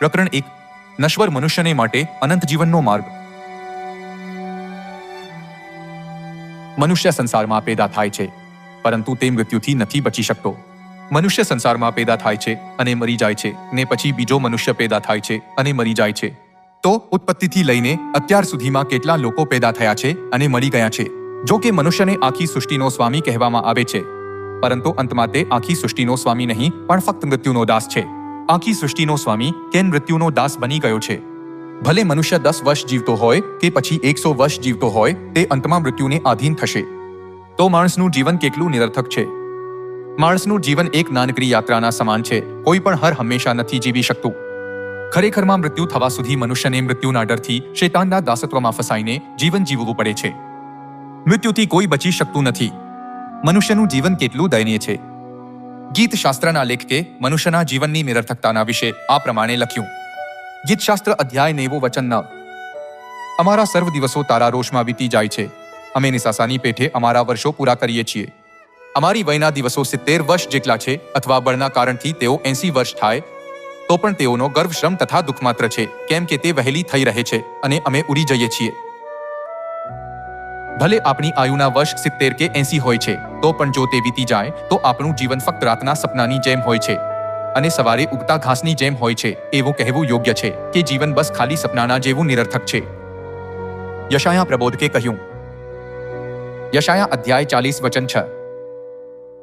પ્રકરણ એક, નશ્વર મનુષ્યને માટે અનંત જીવનનો માર્ગ. મનુષ્ય સંસારમાં પેદા થાય છે, પરંતુ તે મૃત્યુથી નથી બચી શકતો. મનુષ્ય સંસારમાં પેદા થાય છે અને મરી જાય છે, ને પછી બીજો મનુષ્ય પેદા થાય છે અને મરી જાય છે. તો ઉત્પત્તિથી લઈને અત્યાર સુધીમાં કેટલા લોકો પેદા થયા છે અને મરી ગયા છે? જો કે મનુષ્યને આખી સૃષ્ટિનો સ્વામી કહેવામાં આવે છે. પરંતુ અંતમાં તે આખી સૃષ્ટિનો સ્વામી નહીં, પણ ફક્ત મૃત્યુનો દાસ છે. આખી સૃષ્ટિનો સ્વામી કેન મૃત્યુનો દાસ બની ગયો છે. ભલે મનુષ્ય દસ વર્ષ જીવતો હોય કે પછી એકસો વર્ષ જીવતો હોય, તે અંતમાં મૃત્યુને આધીન થશે. તો માણસનું જીવન કેટલું નિરર્થક છે? માણસનું જીવન એક નાનકડી યાત્રાના સમાન છે, કોઈ પણ હર હંમેશા નથી જીવી શકતું. ખરેખરમાં મૃત્યુ થવા સુધી મનુષ્યને મૃત્યુના ડરથી, શેતાનના દાસત્વમાં ફસાઈને જીવન જીવવું પડે છે. મૃત્યુથી કોઈ બચી શકતું નથી. મનુષ્યનું જીવન કેટલું દયનીય છે? ગીત શાસ્ત્રના લેખકે મનુષ્યના જીવનની નિરર્થકતાના વિશે આ પ્રમાણે લખ્યું. ગીતશાસ્ત્ર અધ્યાય નેવો વચન ન. અમારા સર્વ દિવસો તારા રોષમાં વીતી જાય છે. અમે નિસાસાની પેઠે અમારા વર્ષો પૂરા કરીએ છીએ. અમારી વયના દિવસો સિત્તેર વર્ષ જેટલા છે અથવા બળના કારણથી તેઓ એંસી વર્ષ થાય, તો પણ તેઓનો ગર્વ, શ્રમ તથા દુઃખ માત્ર છે, કેમ કે તે વહેલી થઈ રહે છે અને અમે ઉડી જઈએ છીએ. ભલે આપણી આયુના વર્ષ સિત્તેર કે એંસી હોય છે તો પણ જો તે વીતી જાય, તો આપણું જીવન ફક્ત રાતના સપનાની જેમ હોય છે. અને સવારે ઉગતા ઘાસની જેમ હોય છે, એવું કહેવું યોગ્ય છે, કે જીવન બસ ખાલી સપનાના જેવું નિરર્થક છે. યશાયા પ્રબોધકે કહ્યું. યશાયા અધ્યાય ચાલીસ વચન છ.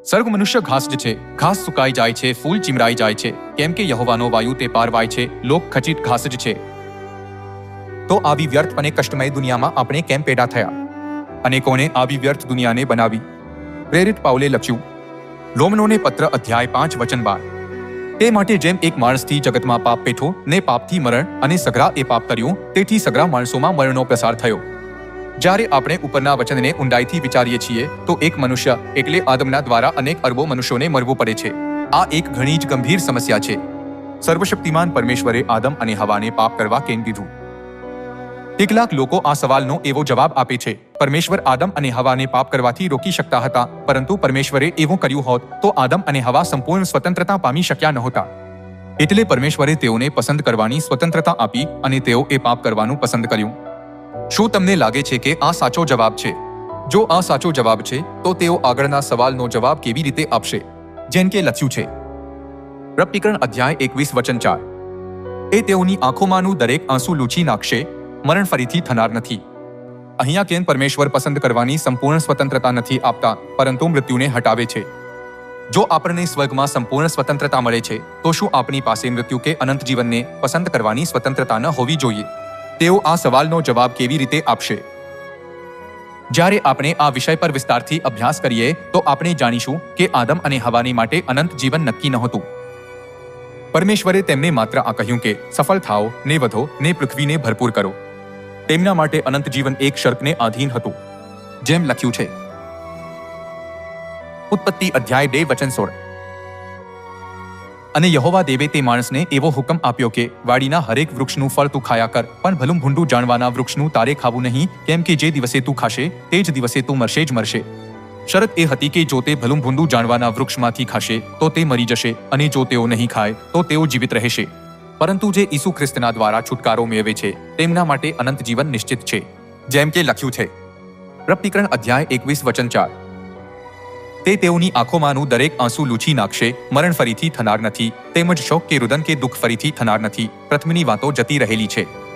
સર્ગ મનુષ્ય ઘાસ જ છે, ઘાસ સુકાઈ જાય છે, ફૂલ ચીમરાઈ જાય છે, કેમ કે યહોવાનો વાયુ તે પારવાય છે, લોક ખચિત ઘાસ જ છે. તો આવી વ્યર્થ અને કષ્ટમય દુનિયામાં આપણે કેમ પેદા થયા? અને કોને આવી વ્યર્થ દુનિયાને બનાવી? પ્રેરિત પાઉલે લખ્યું, રોમનોને પત્ર અધ્યાય પાંચ વચન બાર. તે માટે જેમ એક માણસથી જગતમાં પાપ પેઠો, ને પાપથી મરણ અને સઘરા એ પાપ કર્યું, તેથી સઘરા માણસોમાં મરણનો પ્રસાર થયો. જ્યારે આપણે ઉપરના વચનને ઊંડાઈથી વિચારીએ છીએ, તો એક મનુષ્ય એટલે આદમના દ્વારા અનેક અરબો મનુષ્યોને મરવું પડે છે. આ એક ઘણી જ ગંભીર સમસ્યા છે. સર્વશક્તિમાન પરમેશ્વરે આદમ અને હવાને પાપ કરવા કેમ દીધું કેટલાક લોકો આ સવાલનો એવો જવાબ આપે છે પરમેશ્વર આદમ અને હવાને પાપ કરવાથી રોકી શકતા હતા, પરંતુ પરમેશ્વરે એવું કર્યું હોત, તો આદમ અને હવા સંપૂર્ણ સ્વતંત્રતા પામી શક્યા નહોતા. એટલે પરમેશ્વરે તેઓને પસંદ કરવાની સ્વતંત્રતા આપી અને તેઓ એ પાપ કરવાનું પસંદ કર્યું. શું તમને લાગે છે કે આ સાચો જવાબ છે? જો આ સાચો જવાબ છે, તો તેઓ આગળના સવાલનો જવાબ કેવી રીતે આપશે? જેમ કે લખ્યું છે. પ્રપટીકરણ અધ્યાય એકવીસ વચન ચાર. એ તેઓની આંખોમાંનું દરેક આંસુ લૂછી નાખશે, મરણ ફરીથી થનાર નથી. અહીંયા કેન પરમેશ્વર પસંદ કરવાની સંપૂર્ણ સ્વતંત્રતા નથી આપતા, પરંતુ મૃત્યુને હટાવે છે. જો આપણને સ્વર્ગમાં સંપૂર્ણ સ્વતંત્રતા મળે છે, તો શું આપણી પાસે મૃત્યુ કે અનંત જીવનને પસંદ કરવાની સ્વતંત્રતા ન હોવી જોઈએ? તેઓ આ સવાલનો જવાબ કેવી રીતે આપશે? જ્યારે આપણે આ વિષય પર વિસ્તારથી અભ્યાસ કરીએ, તો આપણે જાણીશું કે આદમ અને હવાની માટે અનંત જીવન નક્કી નહોતું. પરમેશ્વરે તેમને માત્ર આ કહ્યું કે, સફળ થાઓ, ને વધો, ને પૃથ્વીને ભરપૂર કરો. તેમના માટે અનંત જીવન એક શર્કને આધીન હતું, જેમ લખ્યું છે. ઉત્પત્તિ અધ્યાય બે, વચન સોળ. અને યહોવા દેવે તે માણસને એવો હુકમ આપ્યો કે, વાડીના હરેક વૃક્ષનું ફળ તું ખાયા કર, પણ ભલું ભૂંડું જાણવાના વૃક્ષનું તારે ખાવું નહીં, કેમ કે જે દિવસે તું ખાશે, તે જ દિવસે તું મરશે જ મરશે. શરત એ હતી કે જો તે ભલું ભૂંડું જાણવાના વૃક્ષમાંથી ખાશે, તો તે મરી જશે, અને જો તેઓ નહીં ખાય, તો તેઓ જીવિત રહેશે. પરંતુ જે ઈસુ ખ્રિસ્તના દ્વારા છુટકારો મેળવે છે, તેમના માટે અનંત જીવન નિશ્ચિત છે. જેમ કે લખ્યું છે પ્રપ્તિકરણ અધ્યાય એકવીસ વચન ચાર. તે તેઓની આંખોમાંનું દરેક આંસુ લૂછી નાખશે, મરણ ફરીથી થનાર નથી, તેમજ શોક કે રુદન કે દુઃખ ફરીથી થનાર નથી પ્રથમની વાતો જતી રહેલી છે.